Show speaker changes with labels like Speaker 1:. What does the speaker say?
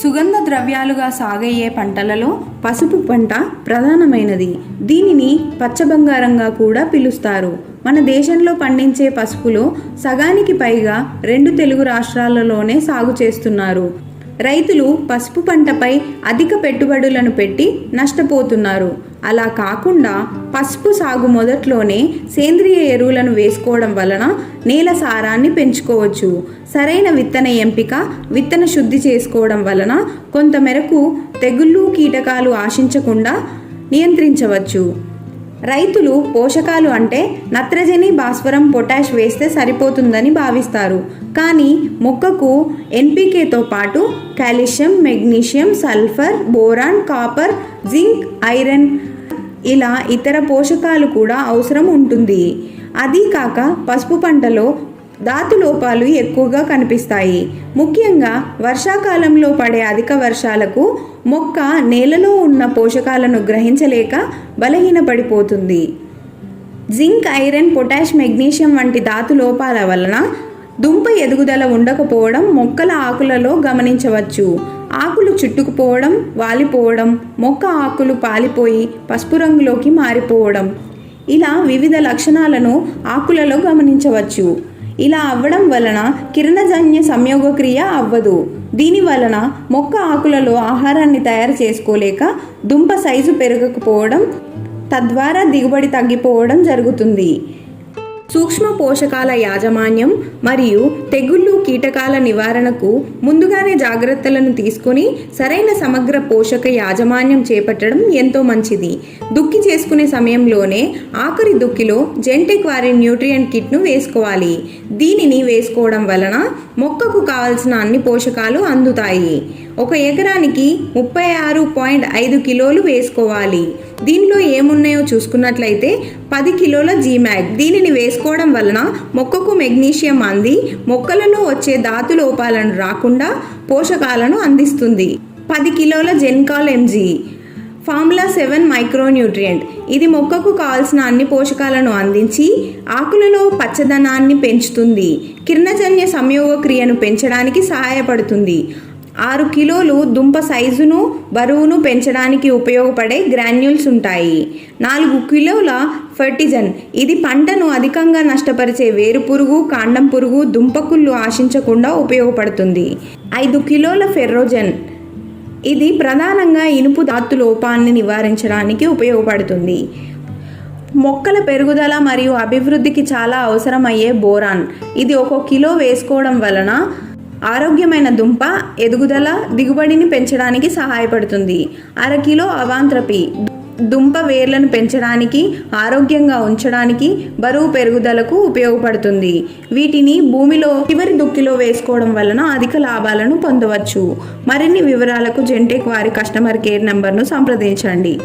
Speaker 1: సుగంధ ద్రవ్యాలుగా సాగయ్యే పంటలలో పసుపు పంట ప్రధానమైనది. దీనిని పచ్చబంగారంగా కూడా పిలుస్తారు. మన దేశంలో పండించే పసుపులో సగానికి పైగా రెండు తెలుగు రాష్ట్రాలలోనే సాగు చేస్తున్నారు. రైతులు పసుపు పంటపై అధిక పెట్టుబడులను పెట్టి నష్టపోతున్నారు. అలా కాకుండా పసుపు సాగు మొదట్లోనే సేంద్రియ ఎరువులను వేసుకోవడం వలన నేల సారాన్ని పెంచుకోవచ్చు. సరైన విత్తన ఎంపిక విత్తన శుద్ధి చేసుకోవడం వలన కొంతమేరకు తెగుళ్ళు కీటకాలు ఆశించకుండా నియంత్రించవచ్చు. రైతులు పోషకాలు అంటే నత్రజని భాస్వరం పొటాష్ వేస్తే సరిపోతుందని భావిస్తారు. కానీ మొక్కకు ఎన్పికేతో పాటు calcium magnesium sulphur boron copper zinc iron ఇలా ఇతర పోషకాలు కూడా అవసరం ఉంటుంది. అదీ కాక పసుపు పంటలో ధాతు లోపాలు ఎక్కువగా కనిపిస్తాయి. ముఖ్యంగా వర్షాకాలంలో పడే అధిక వర్షాలకు మొక్క నేలలో ఉన్న పోషకాలను గ్రహించలేక బలహీనపడిపోతుంది. జింక్ ఐరన్ పొటాష్ మెగ్నీషియం వంటి ధాతు లోపాల వలన దుంప ఎదుగుదల ఉండకపోవడం మొక్కల ఆకులలో గమనించవచ్చు. ఆకులు చుట్టుకుపోవడం వాలిపోవడం మొక్క ఆకులు పాలిపోయి పసుపు రంగులోకి మారిపోవడం. ఇలా వివిధ లక్షణాలను ఆకులలో గమనించవచ్చు. ఇలా అవ్వడం వలన కిరణజన్య సంయోగక్రియ అవ్వదు. దీని వలన మొక్క ఆకులలో ఆహారాన్ని తయారు చేసుకోలేక దుంప సైజు పెరగకపోవడం తద్వారా దిగుబడి తగ్గిపోవడం జరుగుతుంది. సూక్ష్మ పోషకాల యాజమాన్యం మరియు తెగుళ్ళు కీటకాల నివారణకు ముందుగానే జాగ్రత్తలను తీసుకొని సరైన సమగ్ర పోషక యాజమాన్యం చేపట్టడం ఎంతో మంచిది. దుక్కి చేసుకునే సమయంలోనే ఆఖరి దుక్కిలో జెంటెక్ వారి న్యూట్రియంట్ కిట్ను వేసుకోవాలి. దీనిని వేసుకోవడం వలన మొక్కకు కావలసిన అన్ని పోషకాలు అందుతాయి. ఒక ఎకరానికి ముప్పై ఆరు పాయింట్ ఐదు కిలోలు వేసుకోవాలి. దీనిలో ఏమున్నాయో చూసుకున్నట్లయితే పది కిలోల జీమ్యాగ్ దీనిని వేసుకోవడం వలన మొక్కకు మెగ్నీషియం అంది. మొక్కలలో వచ్చే ధాతు లోపాలను రాకుండా పోషకాలను అందిస్తుంది. పది కిలోల Zencal MG formula seven micronutrient. ఇది మొక్కకు కావాల్సిన అన్ని పోషకాలను అందించి ఆకులలో పచ్చదనాన్ని పెంచుతుంది. కిరణజన్య సంయోగ క్రియను పెంచడానికి సహాయపడుతుంది. ఆరు కిలోలు దుంప సైజును బరువును పెంచడానికి ఉపయోగపడే గ్రాన్యూల్స్ ఉంటాయి. నాలుగు కిలోల ఫర్టిజన్. ఇది పంటను అధికంగా నష్టపరిచే వేరు పురుగు కాండం పురుగు దుంపకుళ్ళు ఆశించకుండా ఉపయోగపడుతుంది. ఐదు కిలోల ఫెర్రోజన్. ఇది ప్రధానంగా ఇనుపు ధాతు లోపాన్ని నివారించడానికి ఉపయోగపడుతుంది. మొక్కల పెరుగుదల మరియు అభివృద్ధికి చాలా అవసరమయ్యే బోరాన్. ఇది ఒక కిలో వేసుకోవడం వలన ఆరోగ్యమైన దుంప ఎదుగుదల దిగుబడిని పెంచడానికి సహాయపడుతుంది. అర కిలో అవాంత్రపి దుంప వేర్లను పెంచడానికి ఆరోగ్యంగా ఉంచడానికి బరువు పెరుగుదలకు ఉపయోగపడుతుంది. వీటిని భూమిలో చివరి దుక్కిలో వేసుకోవడం వలన అధిక లాభాలను పొందవచ్చు. మరిన్ని వివరాలకు జెంటెక్ వారి కస్టమర్ కేర్ నెంబర్ను సంప్రదించండి.